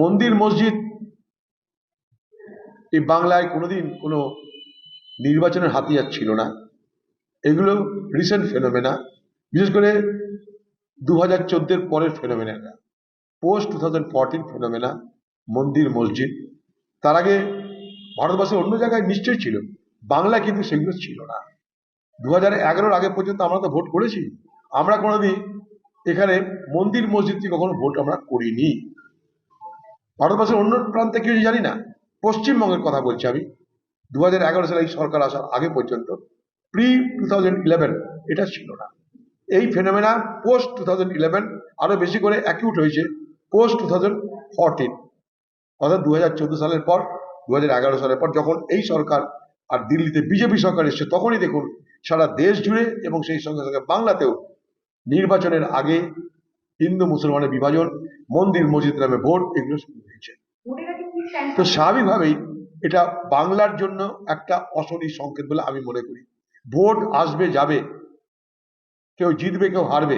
মন্দির, মসজিদ, এই বাংলায় কোনোদিন কোনো নির্বাচনের হাতিয়ার ছিল না। এগুলো রিসেন্ট ফেনোমেনা বিশেষ করে দু হাজার চোদ্দের পরের phenomena post two thousand fourteen phenomena মন্দির, মসজিদ, তার আগে ভারতবর্ষের অন্য জায়গায় নিশ্চয়ই ছিল। বাংলা কিন্তু সেগুলো ছিল না। দু হাজার এগারোর আগে পর্যন্ত আমরা তো ভোট করেছি। আমরা কোনোদিন এখানে মন্দির মসজিদ থেকে কখনো ভোট আমরা করিনি। ভারতবর্ষের অন্য প্রান্তে কি জানি না। পশ্চিমবঙ্গের কথা বলছি আমি। দু হাজার এগারো সালে এই সরকার আসার আগে পর্যন্ত প্রি টু ইলেভেন এটা ছিল না। এই phenomena post two thousand eleven আরও বেশি করে অ্যাকিউট হয়েছে পোস্ট টু থাউজেন্ড ফোরটিন অর্থাৎ দু হাজার চোদ্দ সালের পর দু এগারো সালের পর যখন এই সরকার আর দিল্লিতে বিজেপি সরকার এসছে, তখনই দেখুন সারা দেশ জুড়ে এবং সেই সঙ্গে সঙ্গে বাংলাতেও নির্বাচনের আগে হিন্দু মুসলমানের বিভাজন, মন্দির, মসজিদ নামে ভোট, এগুলো শুরু হয়েছে। তো স্বাভাবিকভাবেই এটা বাংলার জন্য একটা অশনি সংকেত বলে আমি মনে করি। ভোট আসবে, যাবে। কেউ জিতবে, কেউ হারবে।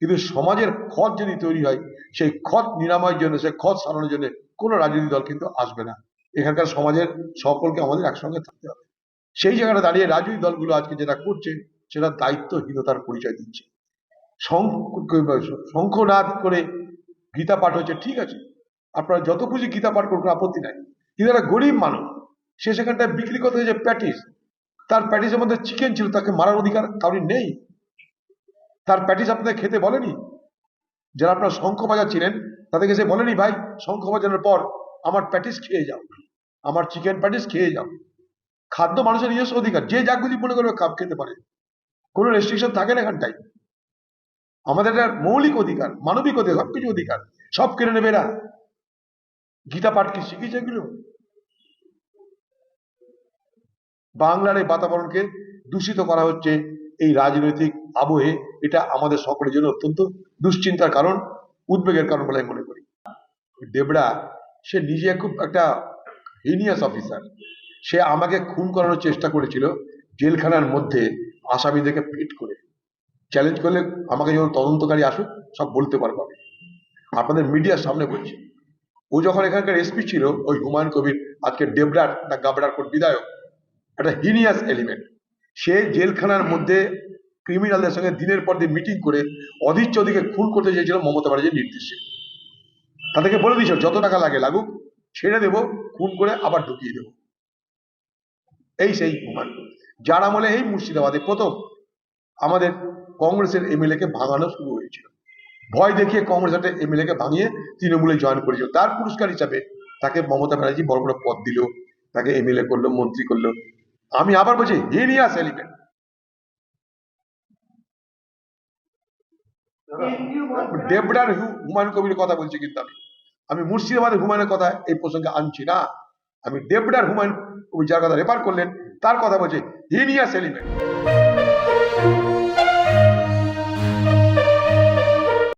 কিন্তু সমাজের ক্ষত যদি তৈরি হয়, সেই ক্ষত নিরাময়ের জন্য, সেই ক্ষত সারানোর জন্য কোনো রাজনৈতিক দল কিন্তু আসবে না। এখানকার সমাজের সকলকে আমাদের একসঙ্গে থাকতে হবে। সেই জায়গাটা দাঁড়িয়ে রাজনৈতিক দলগুলো আজকে যেটা করছে, সেটা দায়িত্বহীনতার পরিচয় দিচ্ছে। শঙ্খনাদ করে গীতা পাঠ হচ্ছে ঠিক আছে। আপনারা যত খুশি গীতা পাঠ করুন আপত্তি নাই। কিন্তু একটা গরিব মানুষ, সে সেখানটায় বিক্রি করতে হয়েছে প্যাটিস, তার প্যাটিসের মধ্যে চিকেন ছিল, তাকে মারার অধিকার কারোর নেই। তার প্যাটিস আপনাদের খেতে বলেনি? যারা আপনার শঙ্খ বাজার ছিলেন তাদেরকে সে বলেনি, ভাই, শঙ্খ বাজানোর পর আমার প্যাটিস খেয়ে যাও, আমার চিকেন প্যাটিস খেয়ে যাও। খাদ্য মানুষের নিজস্ব অধিকার, যে যা খুশি মনে করবে খাপ খেতে পারে। কোনো রেস্ট্রিকশন থাকে না এখানটায়। আমাদের একটা মৌলিক অধিকার, মানবিক অধিকার, সবকিছু অধিকার। সব কেড়ে নেবে এরা। গীতা পাঠ কি শিখিয়েছে এগুলো? বাংলার এই বাতাবরণকে দূষিত করা হচ্ছে এই রাজনৈতিক আবহে। এটা আমাদের সকলের জন্য অত্যন্ত দুশ্চিন্তার কারণ, উদ্বেগের কারণ বলে আমি মনে করি। দেবড়া সে নিজে খুব একটা হিনিয়াস অফিসার সে আমাকে খুন করানোর চেষ্টা করেছিল জেলখানার মধ্যে আসামিদেরকে ফিট করে। চ্যালেঞ্জ করলে আমাকে যখন তদন্তকারী আসুক, সব বলতে পারব আমি। আপনাদের মিডিয়ার সামনে বলছি। ও যখন এখানকার এসপি ছিল, ওই হুমায়ুন কবির, আজকে ডেবরার না গাবড়ার কোট বিধায়ক, একটা হিনিয়াস এলিমেন্ট সে জেলখানার মধ্যে ক্রিমিনালদের সঙ্গে দিনের পর দিন মিটিং করে অধীর চৌধুরীকে খুন করতে চেয়েছিল মমতা ব্যানার্জির নির্দেশে। তাদেরকে বলে দিয়েছিল, যত টাকা লাগে লাগুক, ছেড়ে দেবো, খুন করে আবার ঢুকিয়ে দেবো। এই সেই হুমায়ুন। যার আমলে এই মুর্শিদাবাদে প্রথম আমাদের কংগ্রেসের এমএলএ কে ভাঙানো শুরু হয়েছিল। ভয় দেখিয়ে কংগ্রেস একটা এমএলএ কে ভাঙিয়ে তৃণমূলে জয়েন করেছিল। তার পুরস্কার হিসাবে তাকে মমতা ব্যানার্জি বড় বড় পদ দিল, তাকে এমএলএ করল, মন্ত্রী করল। আমি আবার বলছি হিনিয়াস এলিমেন্ট দেবডার হুমায়ুন কবির কথা বলছি কিন্তু আমি। আমি মুর্শিদাবাদের হুমায়ুনের কথা এই প্রসঙ্গে আনছি না। আমি দেবডার হুমায়ুন কবির যার কথা রেফার করলেন, তার কথা বলছি হিনিয়াস এলিমেন্ট